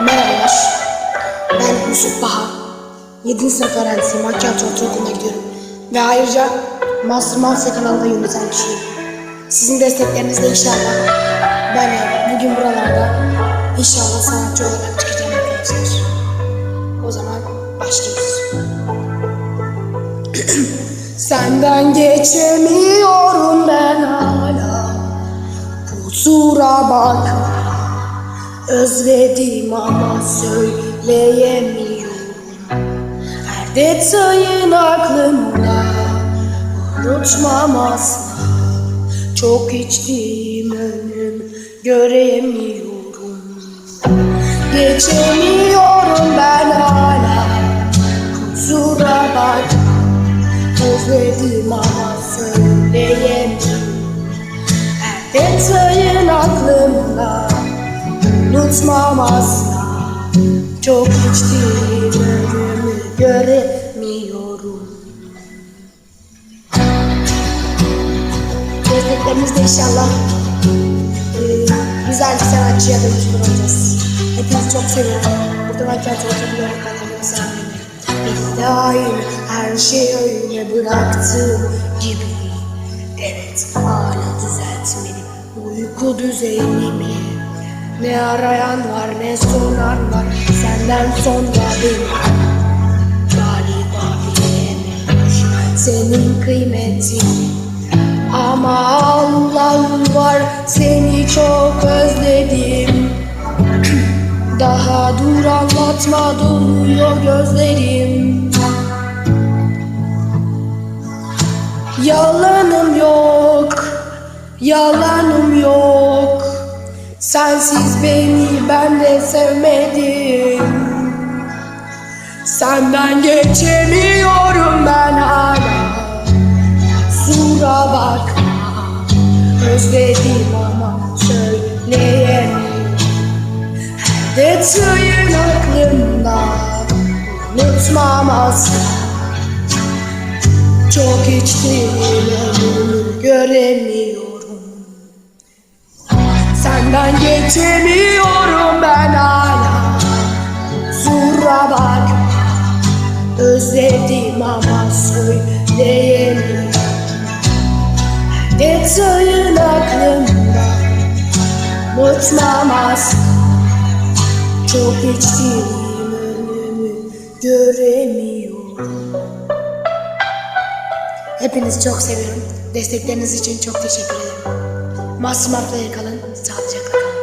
Merhabalar. Ben Yusuf Baha. 7. sınıf öğrencisiyim. Hakkari Ortaokulu'na gidiyorum. Ve ayrıca Master Mansa kanalında yöneten kişiyim. Sizin desteklerinizle inşallah de bugün buralarda inşallah sanatçı olarak çıkacağım arkadaşlar. O zaman başlıyoruz. Senden geçemiyorum ben hala Kusura bakma Özledim ama söyleyemiyorum. Her detayın aklımda Unutmam asla Çok içtiğim önüm Göremiyorum. Geçemiyorum ben hala Kusura bakma. Özledim ama söyleyemiyorum. Her detayın aklımda Unutmam asla. Çok içtiğim ölümü göremiyorum. Desteklerimizle inşallah e, Güzel bir sanatçıya dönüşür olacağız. Hepinizi çok seviyorum. Buradan hakem çok selam gönderiyorum Bir daim her şeyi öyle bıraktığım gibi. Evet hala düzeltmeli. Uyku düzenimi Ne arayan var ne soran var Senden sonra beni Galiba bilememiş Senin kıymetini Ama Allah var Seni çok özledim. Daha dur anlatma doluyor gözlerim. Yalanım yok, yalanım yok Sensiz beni ben de sevmedim. Senden geçemiyorum ben hala. Sura bakma. Özledim ama söyleyemiyorum Her detayın aklımda. Unutmam asla. Çok içtiğim göremiyorum Senden geçemiyorum ben hala. Kusura bakma Özledim ama söyleyemiyorum detayın aklımda Unutmam asla Çok içtiğim önümü göremiyorum. Hepinizi çok seviyorum. Destekleriniz için çok teşekkür ederim. Masum kalın, sağlıcakla kalın.